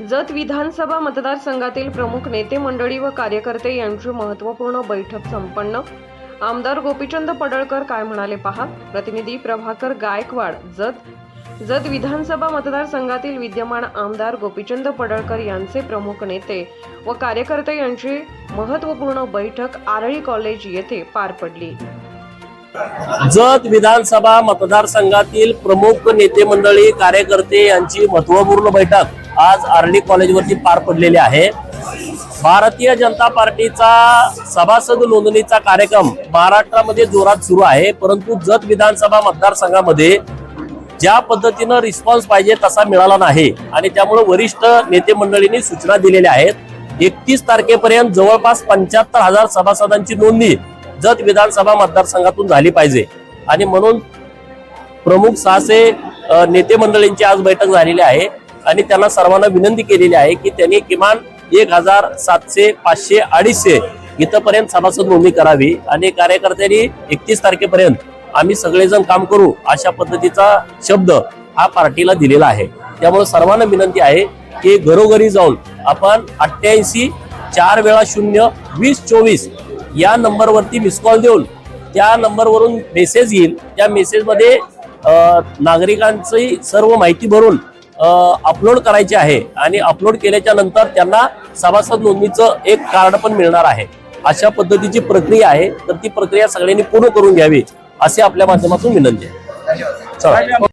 जत विधानसभा मतदारसंघातील प्रमुख नेते मंडळी व कार्यकर्ते यांची महत्त्वपूर्ण बैठक संपन्न. आमदार गोपीचंद पडळकर काय म्हणाले पहा? प्रतिनिधी प्रभाकर गायकवाड जत जत विधानसभा मतदारसंघातील विद्यमान आमदार गोपीचंद पडळकर यांचे प्रमुख नेते व कार्यकर्ते यांची महत्त्वपूर्ण बैठक आरळी कॉलेज येथे पार पडली. जत विधानसभा मतदारसंघातील प्रमुख नेते मंडळी कार्यकर्ते यांची महत्त्वपूर्ण बैठक आज आर्ली कॉलेजवरती पार पडलेली आहे. भारतीय जनता पार्टीचा सभासद नोंदणीचा कार्यक्रम महाराष्ट्रामध्ये जोरात सुरू आहे. परंतु जत विधानसभा मतदारसंघामध्ये ज्या पद्धतीनं रिस्पॉन्स पाहिजे तसा मिळाला नाही. आणि त्यामुळे वरिष्ठ नेते मंडळींनी सूचना दिलेल्या आहेत. एकतीस तारखेपर्यंत जवळपास पंच्याहत्तर हजार सभासदांची नोंदणी जत विधानसभा मतदारसंघातून झाली पाहिजे. आणि म्हणून प्रमुख सहाशे नेते मंडळींची आज बैठक झालेली आहे. आणि त्यांना सर्वांना विनंती केलेली आहे की त्यांनी किमान एक हजार सातशे पाचशे अडीचशे इथंपर्यंत सभासद नोंदणी करावी आणि कार्यकर्त्यांनी एकतीस तारखेपर्यंत आम्ही सगळेजण काम करू अशा पद्धतीचा शब्द हा पार्टीला दिलेला आहे. त्यामुळे सर्वांना विनंती आहे की घरोघरी जाऊन आपण अठ्ठ्याऐंशी चार वेळा शून्य वीस चोवीस या नंबरवरती मिस कॉल देऊन त्या नंबरवरून मेसेज येईल. त्या मेसेजमध्ये नागरिकांची सर्व माहिती भरून अपलोड करायची आहे आणि अपलोड केल्याच्यानंतर त्यांना सभासद नोंदणीचं एक कार्ड पण मिळणार आहे. अशा पद्धतीची प्रक्रिया आहे. तर ती प्रक्रिया सगळ्यांनी पूर्ण करून घ्यावी असे आपल्या माध्यमातून विनंती आहे. चला.